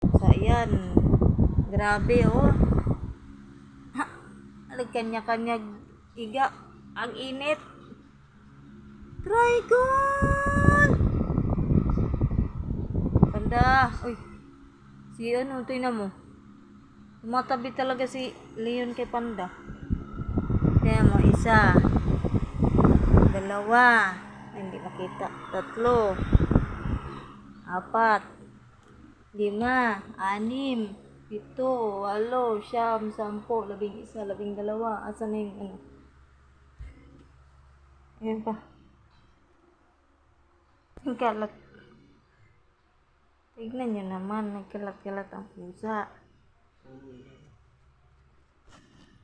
So, ayan. Grabe, oh. Ha, kanya-kanya iga. Ang init. Trigon! Panda. Uy. Si ano, tingnan mo. Tumatabi talaga si Leon kay Panda. Tingnan mo, isa. Dalawa. Ay, hindi makita. Tatlo. Apat. Lima. Anim. Pito. Walo. Siyam. Sampo. Labing isa. Labing dalawa. Asa na yung ano? Ayan pa. Ang kalat. Tignan nyo naman. Nagkalat-kalat ang pusa.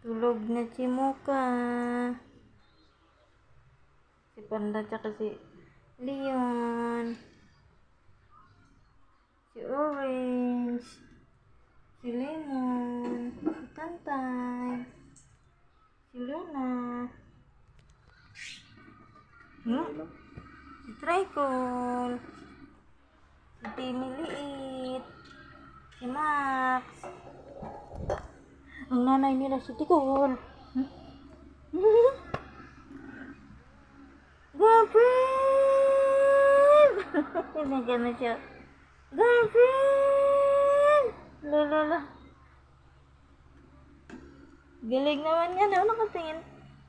Tulog na si Mocha. Si Panda tsaka si Leon. Si Orange. Si Lemon. Si Tantay. Si Luna. Hmm? Si Tricol. Si Timmy Liit. Si Max. Ang nanay nila si Ticol. Hmm? Girlfriend! Nagano siya. Girlfriend! Lalala. Galing naman yan. Ano nakatingin?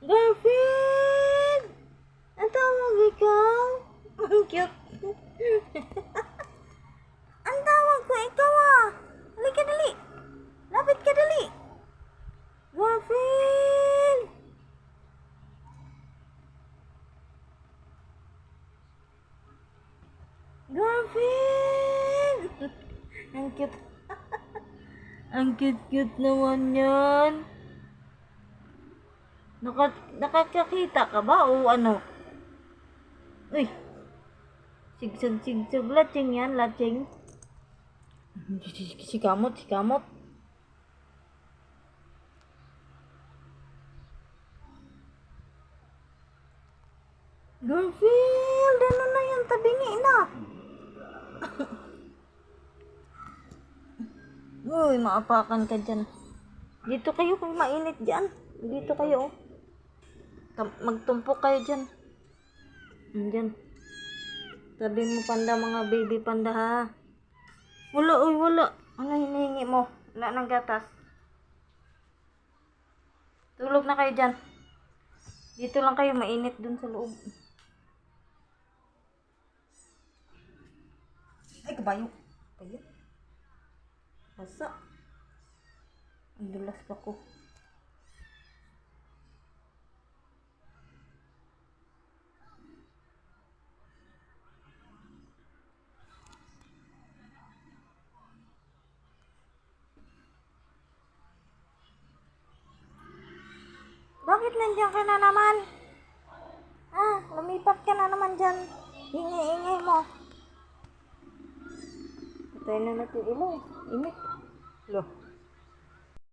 Girlfriend! Ang tawag ikaw? Ang cute. Ang tawag ko ikaw ah. Halika dali. Lapit ka dali. Girlfriend! Girlfriend! Ang cute. Ang cute-cute naman yan. Naka, nakakakita ka ba o ano? Uy! Sigsag-sigsag latsing yan, latsing. Si kamot, si kamot. Garfield, ano na yan? Tabingi na. Uy, maapakan ka dyan. Dito kayo kung mainit dyan. Dito kayo. oh. Magtumpok kayo dyan. Dyan. Tabi mo panda mga baby panda ha. Wala, uy, wala. Ano hinihingi mo? Wala ng gatas. Tulog na kayo dyan. Dito lang kayo, mainit dun sa loob. Ay, kabayo. Kabayo. Basa. Ang dulas pa ko. Bakit nandiyan ka na naman? Ah, lumipat ka na naman dyan. Ingay-ingay mo. Patay na natin ilo. Init. los